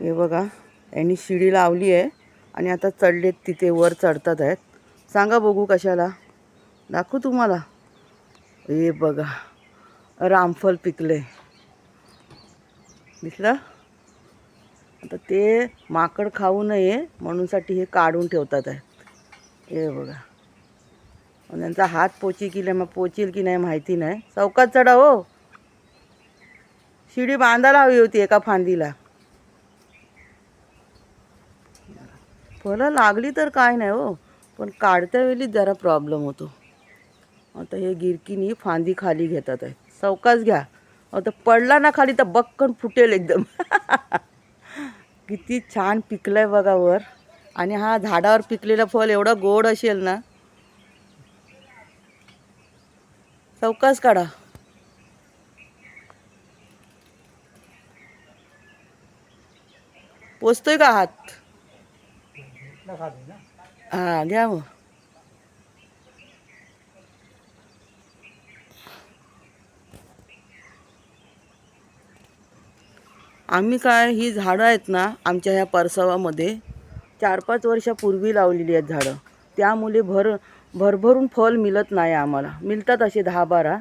हे बघा यांनी शिडी लावली आहे आणि आता चढलेत तिथे वर चढतात आहेत. सांगा बघू कशाला. दाखवू तुम्हाला. हे बघा रामफल पिकले. दिसलं? आता ते माकड खाऊ नये म्हणूनसाठी हे काढून ठेवतात आहेत. हे बघा. त्यांचा हात पोची की नाही मग पोचील की नाही माहिती नाही. चौकात चढा हो. शिडी बांधायला हवी होती एका फांदीला. फळं लागली तर काय नाही हो पण काढत्या वेळी जरा प्रॉब्लेम होतो. आता हे गिरकीनी फांदी खाली घेतात आहे. चौकाच घ्या. आता पडला ना खाली तर बक्कन फुटेल एकदम. किती छान पिकलं आहे बघा वर. आणि हा झाडावर पिकलेलं फळ एवढं गोड असेल ना. चौकाच काढा. पोचतोय का हात? हां घ्या मग. आम्ही काय ही झाडं आहेत ना आमच्या ह्या परसवामध्ये चार पाच वर्षापूर्वी लावलेली आहेत झाडं. त्यामुळे भर भरभरून फळ मिळत नाही आम्हाला. मिळतात असे दहा बारा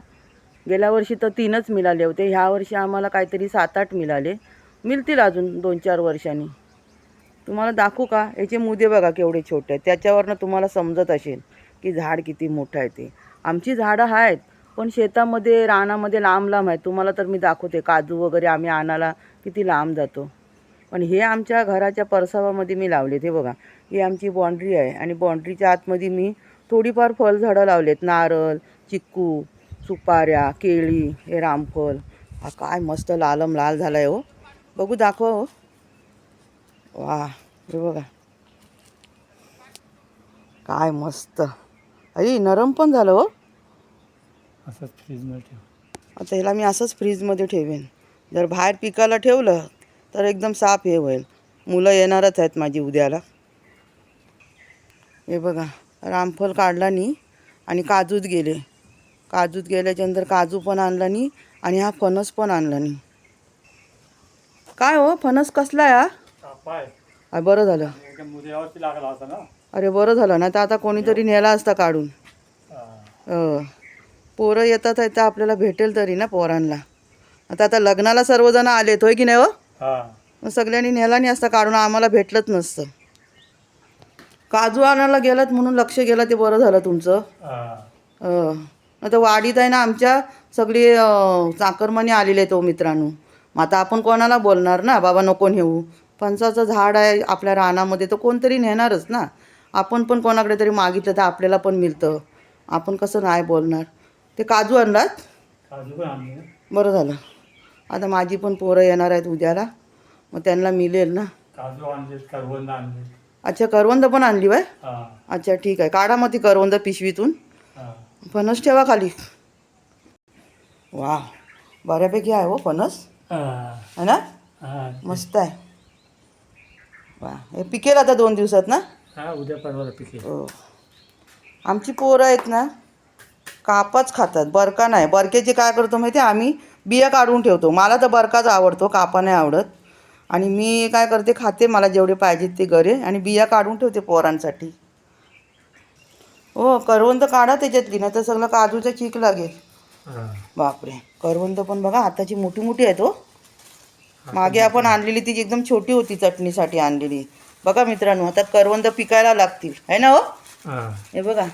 गेल्या वर्षी तर तीनच मिळाले होते. ह्या वर्षी आम्हाला काहीतरी सात आठ मिळाले. मिळतील अजून दोन चार वर्षांनी. तुम्हाला दाखवू का? याचे मुदे बघा केवढे छोटे आहेत. त्याच्यावरनं तुम्हाला समजत असेल की झाड किती मोठं आहे ते. आमची झाडं आहेत पण शेतामध्ये रानामध्ये लांब लांब आहेत. तुम्हाला तर मी दाखवते काजू वगैरे आम्ही आणायला किती लांब जातो. पण हे आमच्या घराच्या परसावामध्ये मी लावलेत. हे बघा ही आमची बाँड्री आहे आणि बाँड्रीच्या आतमध्ये मी थोडीफार फळझाडं लावलेत. नारळ चिक्कू सुपाऱ्या केळी हे रामफल हा काय मस्त लालम लाल झाला आहे हो. बघू दाखवा हो. वा हे बघा. काय मस्त. अरे नरम पण झालं हो. असंच फ्रीजमध्ये ठेव. आता ह्याला मी असंच फ्रीजमध्ये ठेवेन. जर बाहेर पिकाला ठेवलं तर एकदम साफ हे होईल. मुलं येणारच आहेत माझी उद्याला. हे बघा रामफल काढला नी आणि काजूत गेले. काजूत गेल्याच्यानंतर काजू पण आणला नी आणि हा फणस पण आणला नी. काय हो फणस कसला आहे हा? कापाय आ, बरं झालं. एकदम मुद्यावरती लागला होता ना? अरे बरं झालं ना तर आता कोणीतरी नेला असता काढून. हा. हो पोरं येतात आहेत तर आपल्याला भेटेल तरी ना पोरांना. आता आता लग्नाला सर्वजण आलेत होय की नाही हो? हा. मग सगळ्यांनी नेला नाही असता काढून आम्हाला भेटलंच नसतं. काजू आणायला गेलात म्हणून लक्ष गेलं ते बरं झालं तुमचं. हा. हं. आता वाडीत आहे ना आमच्या सगळी अं, चाकरमानी आलेले आहेत तो मित्रांनो. मग आता आपण कोणाला बोलणार ना? बाबा नको नेऊ. फणसाचं झाड आहे आपल्या रानामध्ये तर कोणतरी नेणारच ना. आपण पण कोणाकडे तरी मागितलं तर आपल्याला पण मिळतं. आपण कसं नाही बोलणार. ते काजू आणलात? बरं झालं. आता माझी पण पोरं येणार आहेत उद्याला. मग त्यांना मिळेल ना. अच्छा करवंद पण आणली बाय हा. अच्छा ठीक आहे. काढा मग ती करवंद पिशवीतून. हा. फणस ठेवा खाली. वा बऱ्यापैकी आहे हो फणस. हा. ना. मस्त आहे. वा हे पिकेल आता दोन दिवसात ना? हा उद्या परवा पिके हो. आमची पोरं आहेत ना कापाच खातात बरका नाही. बरक्याची काय करतो माहिती आहे आम्ही बिया काढून ठेवतो. मला तर बरकाच आवडतो कापा नाही आवडत. आणि मी काय करते खाते मला जेवढे पाहिजेत ते गरे आणि बिया काढून ठेवते पोरांसाठी. हो करवंद काढा त्याच्यातली ना तर सगळं काजूचा चीक लागेल. बापरे. करवंद पण बघा हाताची मोठी मोठी आहेत हो. मागे आपण आणलेली ती एकदम छोटी होती चटणीसाठी आणलेली. बघा मित्रांनो आता करवंद पिकायला लागतील. आहे ना हो? हा. हे बघा.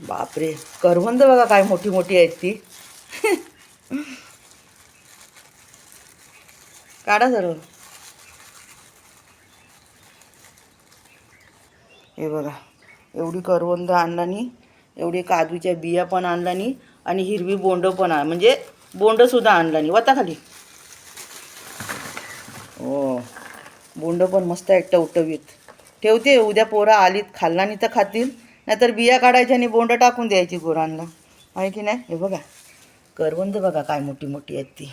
बापरे करवंद बघा काय मोठी मोठी आहेत ती. काढा सर्व हे बघा एवढी करवंद आणलानी एवढी काजूच्या बिया पण आणलानी आणि हिरवी बोंड पण आण म्हणजे बोंडसुद्धा आणलानी. वता खाली. हो. बोंड पण मस्त आहे टवटवीत. ठेवते उद्या पोरं आलीत खाल्ला नाही तर खातील. नाहीतर बिया काढायच्या आणि बोंड टाकून द्यायची गुरांना. आहे की नाही? हे बघा. करवंद बघा काय मोठी मोठी आहेत ती.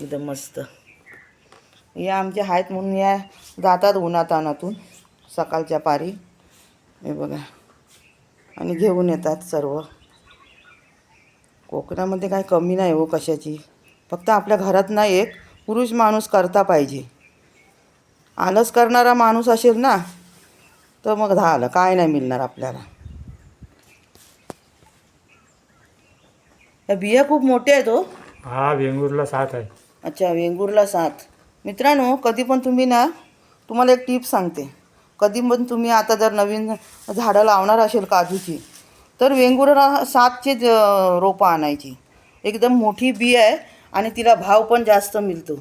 एकदम मस्त. या आमच्या आहेत म्हणून या जातात उन्हातानातून सकाळच्या पारी. हे बघा. आणि घेऊन येतात सर्व. कोकणामध्ये काय कमी नाही हो कशाची. फक्त आपल्या घरात नाही एक पुरुष माणूस करता पाहिजे. आलस करणारा माणूस असेल ना तर मग झालं. काय नाही मिळणार आपल्याला. या बिया खूप मोठ्या आहेत हो. हा वेंगुर्ला सात आहे. अच्छा वेंगुर्ला सात. मित्रांनो कधी पण तुम्ही ना तुम्हाला एक टीप सांगते. कधी पण तुम्ही आता जर नवीन झाडं लावणार असेल काजूची तर वेंगुर्ला सातचे ज- रोपं आणायची. एकदम मोठी बी आहे. आणि तिला भाव पण जास्त मिळतो.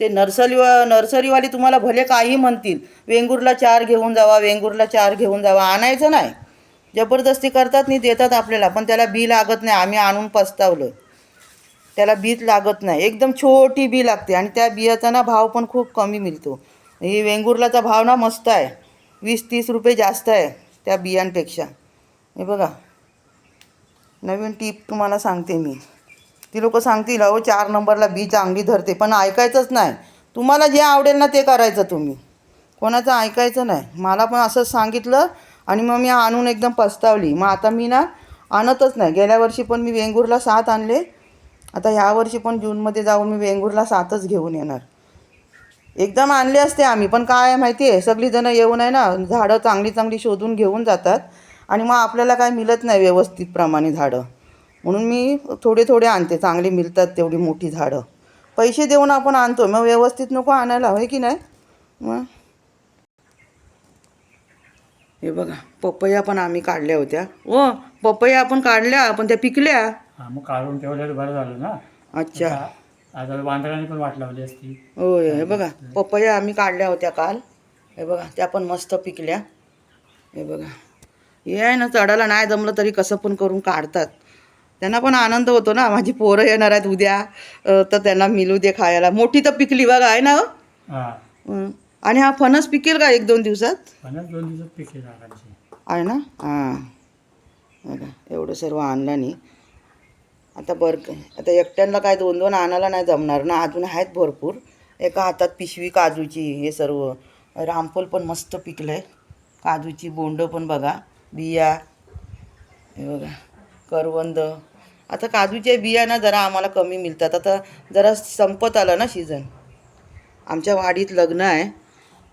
ते नर्सरी नर्सरीवाले तुम्हाला भले काही म्हणतील वेंगुर्ला चार घेऊन जावा वेंगुर्ला चार घेऊन जावा आणायचं नाही. जबरदस्ती करतात नाही देतात आपल्याला पण त्याला बी लागत नाही आम्ही आणून पस्तावलं. त्याला बीच लागत नाही एकदम छोटी बी लागते आणि त्या बियाचा ना भाव पण खूप कमी मिळतो. ही वेंगुर्लाचा भाव ना मस्त आहे वीस तीस रुपये जास्त आहे त्या बियांपेक्षा. हे बघा नवीन टीप तुम्हाला सांगते मी. ती लोक सांगतील अहो चार नंबरला बी चांगली धरते पण ऐकायचंच नाही. तुम्हाला जे आवडेल ना ते करायचं तुम्ही. कोणाचं ऐकायचं नाही. मला पण असंच सांगितलं आणि मग मी आणून एकदम पस्तावली. मग आता मी ना आणतच नाही. गेल्या वर्षी पण मी वेंगूरला सात आणले. आता ह्या वर्षी पण जूनमध्ये जाऊन मी वेंगूरला सातच घेऊन येणार. एकदम आणले असते आम्ही पण काय आहे माहिती आहे? सगळीजणं येऊन आहे ना झाडं चांगली चांगली शोधून घेऊन जातात. आणि मग आपल्याला काय मिळत नाही व्यवस्थित प्रमाणे झाडं. म्हणून मी थोडे थोडे आणते चांगली मिळतात तेवढी मोठी झाडं. पैसे देऊन आपण आणतो मग व्यवस्थित नको आणायला होय की नाही? मग. हे बघा पपया पण आम्ही काढल्या होत्या. ओ पपया आपण काढल्या पण त्या पिकल्या. हा मग काढून ठेवलेलं बरं झालं ना. अच्छा. आता वांदराने पण वाट लावली असती. होय हे बघा पपया आम्ही काढल्या होत्या काल. हे बघा त्या पण मस्त पिकल्या. हे बघा. हे आहे ना चढायला नाही जमलं तरी कसं पण करून काढतात. त्यांना पण आनंद होतो ना. माझी पोरं येणार आहेत उद्या. तर त्यांना मिळू दे खायला. मोठी तर पिकली बघा आहे ना हो? आणि हा फणस पिकेल का एक दोन दिवसात? दोन दिवसात पिके झाडांची आहे ना? हां. एवढं सर्व आणलं नाही आता बर आता एकट्यांना काय दोन दोन आणायला नाही जमणार ना. अजून आहेत भरपूर. एका हातात पिशवी काजूची हे सर्व. रामफल पण मस्त पिकलं आहे काजूची बोंड पण बघा. बिया. हे बघा. करवंद. आता काजूच्या बिया ना जरा आम्हाला कमी मिळतात. आता जरा संपत आलं ना सीझन आमच्या वाडीत लग्न आहे.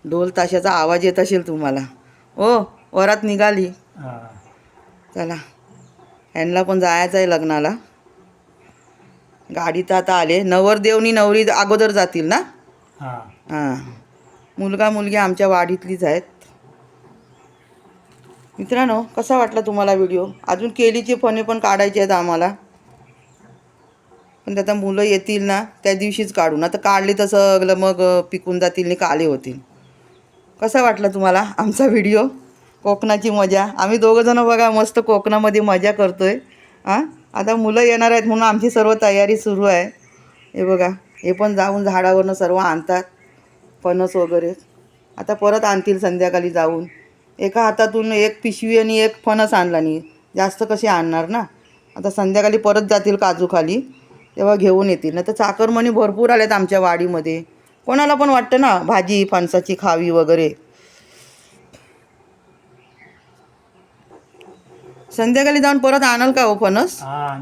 ढोल ताशाचा आवाज येत असेल तुम्हाला. ओ वरात निघाली. हा. चला. ह्यांना पण जायचं आहे लग्नाला. गाडीत आता आले. नवरदेवनी नवरी अगोदर जातील ना? हा. हां. मुलगा मुलगी आमच्या वाडीतलीच आहेत. मित्रांनो कसा वाटला तुम्हाला व्हिडिओ अजून केळीचे फणे पण काढायचे आहेत आम्हाला. पण आता मुलं येतील ना त्या दिवशीच काढून. आता काढले तर सगळं मग पिकून जातील आणि काले होतील. कसा वाटला तुम्हाला आमचा व्हिडिओ कोकणाची मजा. आम्ही दोघंजणं बघा मस्त कोकणामध्ये मजा करतो आहे हां? आता मुलं येणार आहेत म्हणून आमची सर्व तयारी सुरू आहे. हे बघा हे पण जाऊन झाडावरनं सर्व आणतात फणस वगैरे. आता परत आणतील संध्याकाळी जाऊन. एका हातातून एक पिशवी आणि एक फणस आणला नाही जास्त कसे आणणार ना? आता संध्याकाळी परत जातील काजूखाली तेव्हा घेऊन येतील. नाही तर चाकरमणी भरपूर आल्यात आमच्या वाडीमध्ये. कोणाला पण वाटतं ना भाजी फणसाची खावी वगैरे. संध्याकाळी जाऊन परत आणाल का हो फणस? हा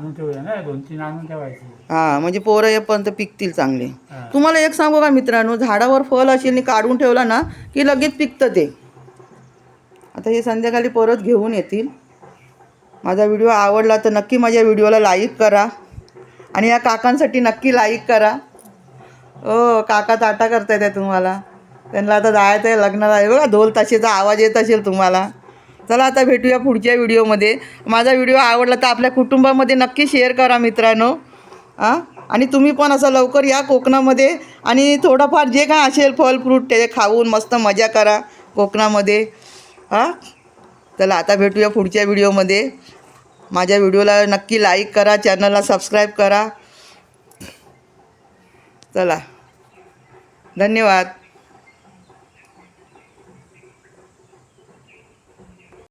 हां म्हणजे पोरं येपर्यंत पिकतील चांगले. तुम्हाला एक सांगू का मित्रांनो झाडावर फळ असेल काढून ठेवला ना की लगेच पिकतं ते? आता हे संध्याकाळी परत घेऊन येतील. माझा व्हिडिओ आवडला तर नक्की माझ्या व्हिडिओला लाईक करा. आणि या काकांसाठी नक्की लाईक करा. हो काका ताटा करता आहे तुम्हाला. त्यांना आता जायचं आहे लग्नाला. आहे बघा ढोल ताशेचा आवाज येत असेल तुम्हाला. चला आता भेटूया पुढच्या व्हिडिओमध्ये. माझा व्हिडिओ आवडला तर आपल्या कुटुंबामध्ये नक्की शेअर करा मित्रांनो. हां आणि तुम्ही पण असं लवकर या कोकणामध्ये. आणि थोडंफार जे काय असेल फल फ्रूट ते खाऊन मस्त मजा करा कोकणामध्ये. हां? चला आता भेटूया पुढच्या व्हिडिओमध्ये. माझ्या व्हिडिओला नक्की लाईक करा चॅनलला सबस्क्राईब करा. चला. धन्यवाद.